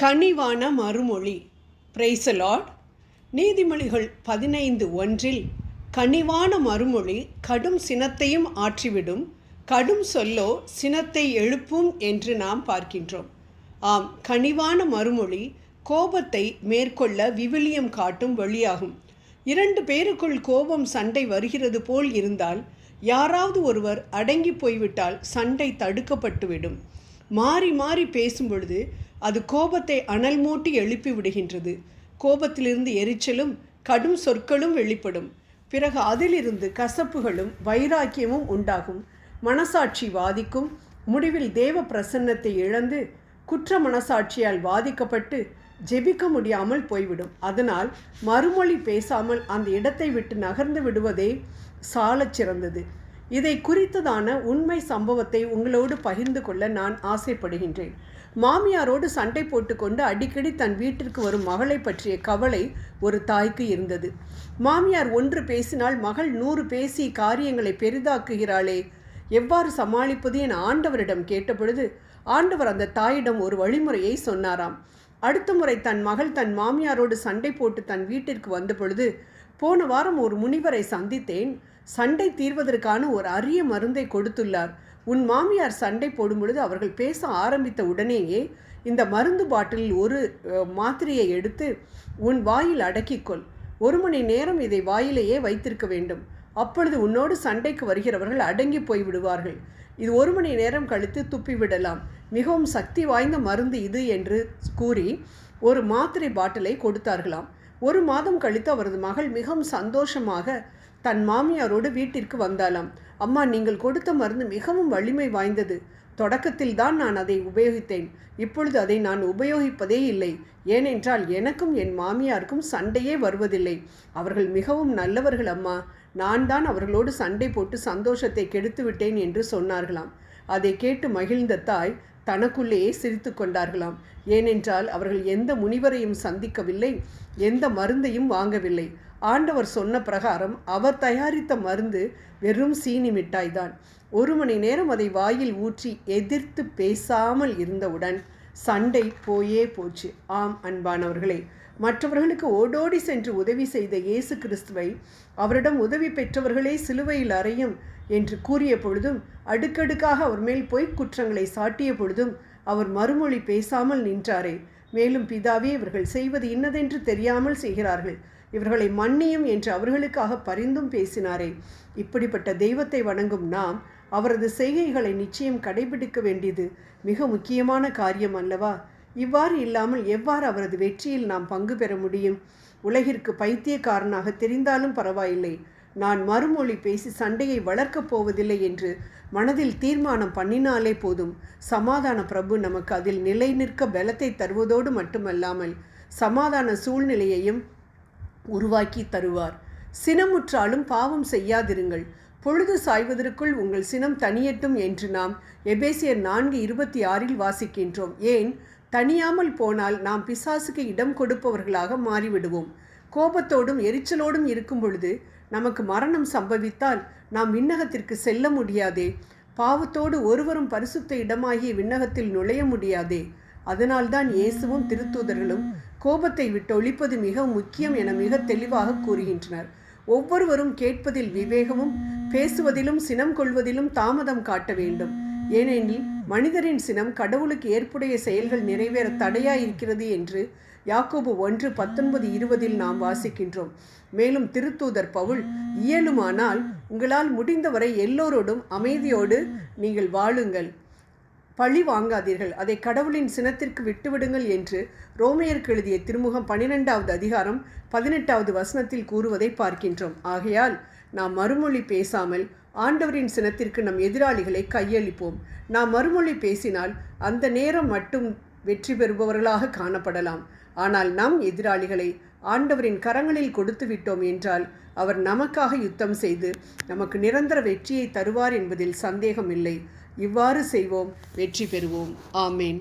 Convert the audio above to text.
கனிவான மறுமொழி. பிரைசலாட் நீதிமொழிகள் பதினைந்து ஒன்றில் கனிவான மறுமொழி கடும் சினத்தையும் ஆற்றிவிடும். கடும் சொல்லோ சினத்தை எழுப்பும் என்று நாம் பார்க்கின்றோம். ஆம் கனிவான மறுமொழி கோபத்தை மேற்கொள்ள விவிலியம் காட்டும் வழியாகும். இரண்டு பேருக்குள் கோபம் சண்டை வருகிறது போல் இருந்தால் யாராவது ஒருவர் அடங்கி போய்விட்டால் சண்டை தடுக்கப்பட்டுவிடும். மாறி மாறி பேசும் பொழுது அது கோபத்தை அனல் மூட்டி எழுப்பி விடுகின்றது. கோபத்திலிருந்து எரிச்சலும் கடும் சொற்களும் வெளிப்படும். பிறகு அதிலிருந்து கசப்புகளும் வைராக்கியமும் உண்டாகும். மனசாட்சி வாதிக்கும். முடிவில் தேவ பிரசன்னத்தை இழந்து குற்ற மனசாட்சியால் பாதிக்கப்பட்டு ஜெபிக்க முடியாமல் போய்விடும். அதனால் மறுமொழி பேசாமல் அந்த இடத்தை விட்டு நகர்ந்து விடுவதே சாலச் சிறந்தது இதை குறித்ததான உண்மை சம்பவத்தை உங்களோடு பகிர்ந்து கொள்ள நான் ஆசைப்படுகின்றேன். மாமியாரோடு சண்டை போட்டுக்கொண்டு அடிக்கடி தன் வீட்டிற்கு வரும் மகளை பற்றிய கவலை ஒரு தாய்க்கு இருந்தது. மாமியார் ஒன்று பேசினால் மகள் நூறு பேசி காரியங்களை பெரிதாக்குகிறாளே எவ்வாறு சமாளிப்பது என ஆண்டவரிடம் கேட்டபொழுது ஆண்டவர் அந்த தாயிடம் ஒரு வழிமுறையை சொன்னாராம். அடுத்த முறை தன் மகள் தன் மாமியாரோடு சண்டை போட்டு தன் வீட்டிற்கு வந்த பொழுது போன வாரம் ஒரு முனிவரை சந்தித்தேன். சண்டை தீர்வதற்கான ஒரு அரிய மருந்தை கொடுத்துள்ளார். உன் மாமியார் சண்டை போடும் பொழுது அவர்கள் பேச ஆரம்பித்த உடனேயே இந்த மருந்து பாட்டிலில் ஒரு மாத்திரையை எடுத்து உன் வாயில் அடக்கிக்கொள் ஒரு மணி நேரம் இதை வாயிலேயே வைத்திருக்க வேண்டும். அப்பொழுது உன்னோடு சண்டைக்கு வருகிறவர்கள் அடங்கி போய் விடுவார்கள். இது ஒரு மணி நேரம் கழித்து துப்பிவிடலாம் மிகவும் சக்தி வாய்ந்த மருந்து இது என்று கூறி ஒரு மாத்திரை பாட்டிலை கொடுத்தார்களாம். ஒரு மாதம் கழித்து அவரது மகள் மிகவும் சந்தோஷமாக தன் மாமியாரோடு வீட்டிற்கு வந்தாலாம் அம்மா நீங்கள் கொடுத்த மருந்து மிகவும் வலிமை வாய்ந்தது. தொடக்கத்தில் தான் நான் அதை உபயோகித்தேன். இப்பொழுது அதை நான் உபயோகிப்பதே இல்லை. ஏனென்றால் எனக்கும் என் மாமியாருக்கும் சண்டையே வருவதில்லை. அவர்கள் மிகவும் நல்லவர்கள் அம்மா. நான் தான் அவர்களோடு சண்டை போட்டு சந்தோஷத்தை கெடுத்து விட்டேன் என்று சொன்னார்களாம். அதை கேட்டு மகிழ்ந்த தாய் தனக்குள்ளேயே சிரித்து கொண்டார்களாம். ஏனென்றால் அவர்கள் எந்த முனிவரையும் சந்திக்கவில்லை எந்த மருந்தையும் வாங்கவில்லை. ஆண்டவர் சொன்ன பிரகாரம் அவர் தயாரித்த மருந்து வெறும் சீனி மிட்டாய் தான் ஒரு மணி நேரம் அதை வாயில் ஊற்றி எதிர்த்து பேசாமல் இருந்தவுடன் சண்டை போயே போச்சு. ஆம் அன்பானவர்களே மற்றவர்களுக்கு ஓடோடி சென்று உதவி செய்த இயேசு கிறிஸ்துவை அவரிடம் உதவி பெற்றவர்களே சிலுவையில் அறையும் என்று கூறிய பொழுதும் அடுக்கடுக்காக அவர் மேல் பொய்க் குற்றங்களை சாட்டிய பொழுதும் அவர் மறுமொழி பேசாமல் நின்றாரே. மேலும் பிதாவே இவர்கள் செய்வது இன்னதென்று தெரியாமல் செய்கிறார்கள். இவர்களை மன்னியும் என்று அவர்களுக்காக பரிந்தும் பேசினாரே. இப்படிப்பட்ட தெய்வத்தை வணங்கும் நாம் அவரது செய்கைகளை நிச்சயம் கடைபிடிக்க வேண்டியது மிக முக்கியமான காரியம் அல்லவா? இவ்வாறு இல்லாமல் எவ்வாறு அவரது வெற்றியில் நாம் பங்கு பெற முடியும்? உலகிற்கு பைத்தியக்காரனாக தெரிந்தாலும் பரவாயில்லை. நான் மறுமொழி பேசி சண்டையை வளர்க்கப் போவதில்லை என்று மனதில் தீர்மானம் பண்ணினாலே போதும். சமாதான பிரபு நமக்கு அதில் நிலை நிற்க பலத்தை தருவதோடு மட்டுமல்லாமல் சமாதான சூழ்நிலையையும் உருவாக்கி தருவார். சினமுற்றாலும் பாவம் செய்யாதிருங்கள். பொழுது சாய்வதற்குள் உங்கள் சினம் தனியட்டும் என்று நாம் எபேசியர் நான்கு இருபத்தி ஆறில் வாசிக்கின்றோம். ஏன்? தனியாமல் போனால் நாம் பிசாசுக்கு இடம் கொடுப்பவர்களாக மாறிவிடுவோம். கோபத்தோடும் எரிச்சலோடும் இருக்கும் பொழுது நமக்கு மரணம் சம்பவித்தால் நாம் விண்ணகத்திற்கு செல்ல முடியாதே. பாவத்தோடு ஒருவரும் பரிசுத்த இடமாகிய விண்ணகத்தில் நுழைய முடியாதே. அதனால்தான் இயேசுவும் திருத்தூதர்களும் கோபத்தை விட்டு ஒழிப்பது மிக முக்கியம் என மிக தெளிவாக கூறுகின்றனர். ஒவ்வொருவரும் கேட்பதில் விவேகமும் பேசுவதிலும் சினம் கொள்வதிலும் தாமதம் காட்ட வேண்டும். ஏனெனில் மனிதரின் சினம் கடவுளுக்கு ஏற்புடைய செயல்கள் நிறைவேற தடையாயிருக்கிறது என்று யாக்கோபு ஒன்று பத்தொன்பது இருபதில் நாம் வாசிக்கின்றோம். மேலும் திருத்தூதர் பவுல் இயலுமானால் உங்களால் முடிந்தவரை எல்லோரோடும் அமைதியோடு நீங்கள் வாழுங்கள். பழி வாங்காதீர்கள். அதை கடவுளின் சினத்திற்கு விட்டுவிடுங்கள் என்று ரோமையருக்கு எழுதிய திருமுகம் பன்னிரெண்டாவது அதிகாரம் பதினெட்டாவது வசனத்தில் கூறுவதை பார்க்கின்றோம். ஆகையால் நாம் மறுமொழி பேசாமல் ஆண்டவரின் சினத்திற்கு நம் எதிராளிகளை கையளிப்போம். நாம் மறுமொழி பேசினால் அந்த நேரம் மட்டும் வெற்றி பெறுபவர்களாக காணப்படலாம். ஆனால் நம் எதிராளிகளை ஆண்டவரின் கரங்களில் கொடுத்து விட்டோம் என்றால் அவர் நமக்காக யுத்தம் செய்து நமக்கு நிரந்தர வெற்றியை தருவார் என்பதில் சந்தேகம் இல்லை இவ்வாறு செய்வோம் வெற்றி பெறுவோம். ஆமேன்.